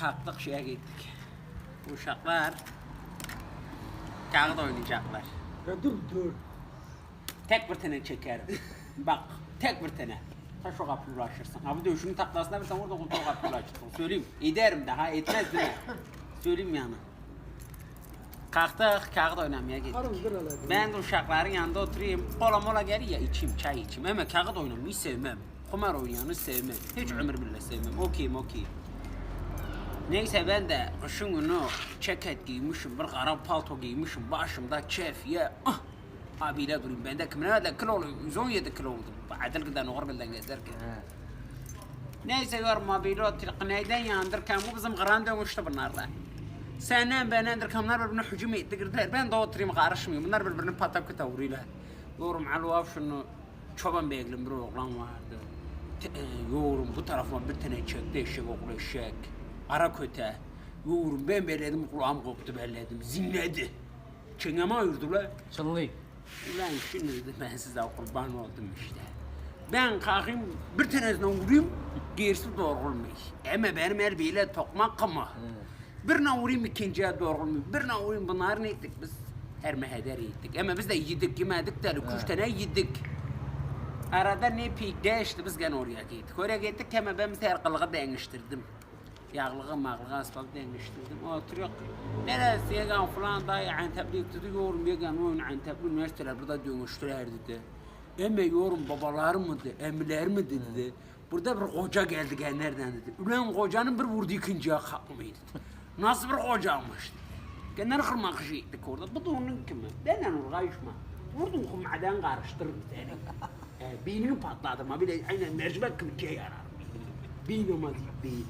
Kalktık şeye gittik. Uşaklar kağıt oynayacaklar. Ya dur dur. Tek bir tane çekerim. Bak tek bir tane. Ta şu kapıyı uğraşırsın. Abi de şunun taklasına tane orada kontrol kapıyı uğraşırsın. Söyleyeyim. Ederim daha etmez değil mi? Söyleyeyim yani. Kalktık kağıt oynamaya gittik. Ben de uşakların yanında oturayım. Kola mola geliyor ya içeyim çay içeyim. Ama kağıt oynamayı sevmem. Kumar oynayanı sevmem. Hiç ömür bile sevmem. Okeyim okey. Neyse ben de kışın günü ceket giymişim, bir kara palto giymişim, başımda çefiye. Ah! Abiyle durayım. Ben de kimine de kilo olayım. 117 kilo oldum. Adil giden, oğur giden gezerken. Neyse yorum abiyle oturup neyden yandırken bu bizim kıran dönmüştü bunlarla. Senden benden kamlar birbirine hücum etti girdiler. Ben de oturayım karışmıyorum. Bunlar birbirini pataküte vuruyorlar. Yorum aluaf şunu çoban beyeglim bir oğlan vardı. E, Yorum bu tarafıma bir tane çekti eşek oğlu eşek. Ara köte. Yorum ben belledim kulağım koptu belledim. Zinledi. Çengeme ayırdı la. Çınlıyım. Ulan şimdi ben size kurban oldum işte. Ben kalkayım bir tanesine vurayım, gerisi doğrulmuyor. Ama benim elbiyle tokmak mı? Birine vurayım ikinciye doğrulmuyor. Birine vurayım bunlar ne ettik biz? Her meheder yedik. Ama biz de yedik yemedik de kuş tane yedik. Arada ne pik değişti biz gene oraya gittik. Oraya gittik ama ben bir terkılığı değiştirdim. Yağlığı mağlığı asfalt değiştirdim. Oturuyor. Neresi yegan falan da Antep'li dedi yorum yegan oyun Antep'li üniversiteler burada dönüştüler dedi. Emme yorum babalar mı dedi, emmiler mi dedi. Burada bir koca geldi gel nereden dedi. Ulan kocanın bir vurdu ikinciye kalkmayı dedi. Nasıl bir kocaymış dedi. Genel kırmak işi ettik orada. Bu da onun kimi. Benden uğraşma. Vurdum kumadan karıştırırım seni. e, beynin patladı ama bile aynen mercimek şey yarar. Beynim hadi beyin.